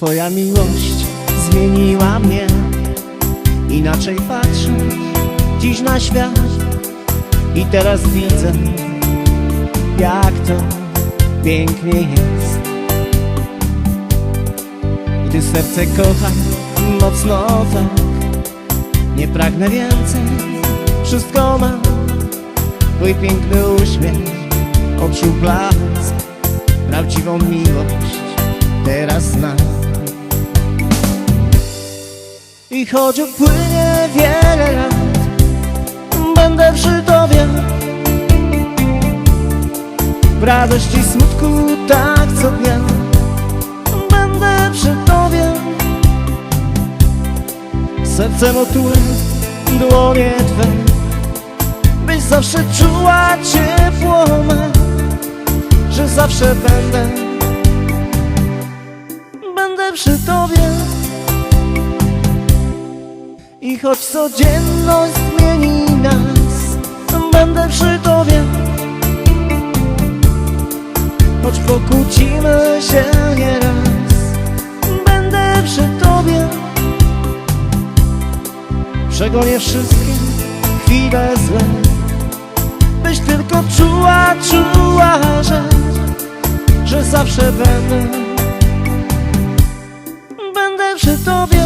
Twoja miłość zmieniła mnie. Inaczej patrzę dziś na świat I teraz widzę jak to pięknie jest. Gdy serce kocha mocno tak. Nie pragnę więcej, wszystko mam. Twój piękny uśmiech, oczu blask. Prawdziwą miłość teraz znam I choć upłynie wiele lat Będę przy Tobie. W radości smutku tak co dnia Będę przy Tobie. Sercem otulę dłonie Twe Byś zawsze czuła ciepło me Że zawsze będę Będę przy Tobie I choć codzienność zmieni nas Będę przy Tobie. Choć pokłócimy się nieraz Będę przy Tobie. Przegonię wszystkie chwile złe Byś tylko czuła, czuła, że Że zawsze będę. Będę przy Tobie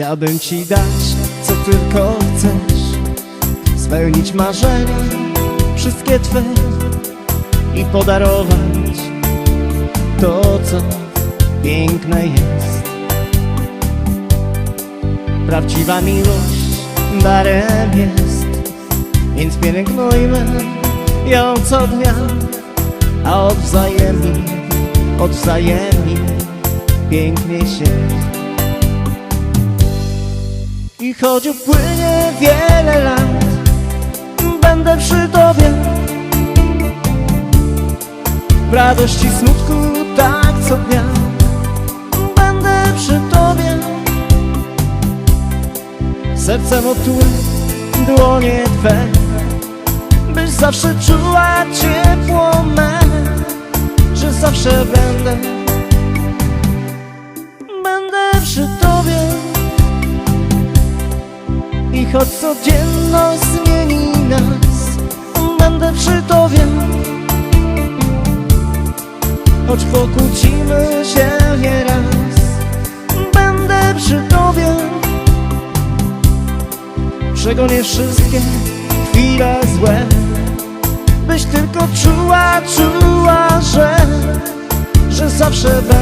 Chciałbym ci dać, co tylko chcesz. Spełnić marzenia, wszystkie twe. I podarować to, co piękne jest. Prawdziwa miłość darem jest. Więc pielęgnujmy ją co dnia. A odwzajemnie, odwzajemnie pięknie się choć upłynie wiele lat Będę przy Tobie. W radości smutku tak co dnia Będę przy Tobie. Sercem otulę dłonie Twe Byś zawsze czuła ciepło me Że zawsze Będę choć codzienność zmieni nas. Będę przy Tobie. Choć pokłócimy się nieraz Będę przy Tobie. Przegonię wszystkie chwile złe Byś tylko czuła, czuła, że Że zawsze będę